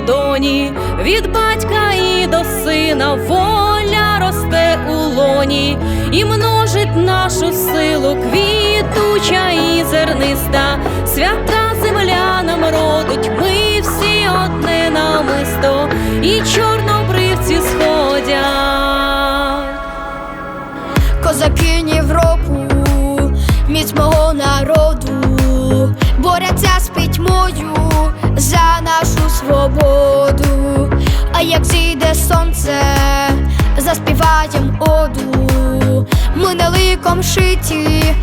доні, від батька і до сина воля росте у лоні, і множить нашу силу квітуча і зерниста, свята земля нам родить, ми всі одне намисто, і чорнобривці сходять. Козаки Європу, міць мого народу, борються з пітьмою нашу свободу. А як зійде сонце, заспіваєм оду. Ми не ликом шиті,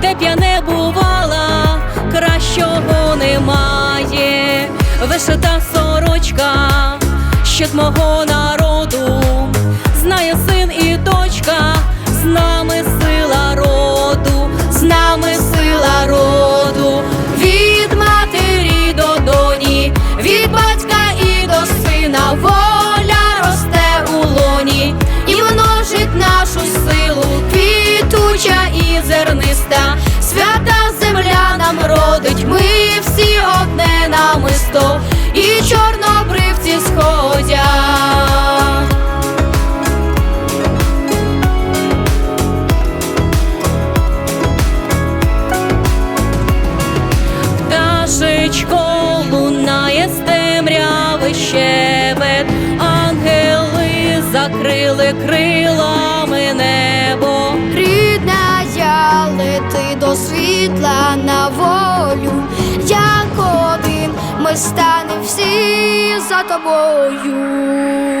де б я не бувала, кращого немає. Вишита сорочка, щит мого народу, знає син і дочка, зерниста, свята земля нам родить, ми всі одне намисто, і чорнобривці сходять. Пташечко лунає з темряви щебет, ангели закрили крилами світла на волю, як один ми станемо всі за тобою.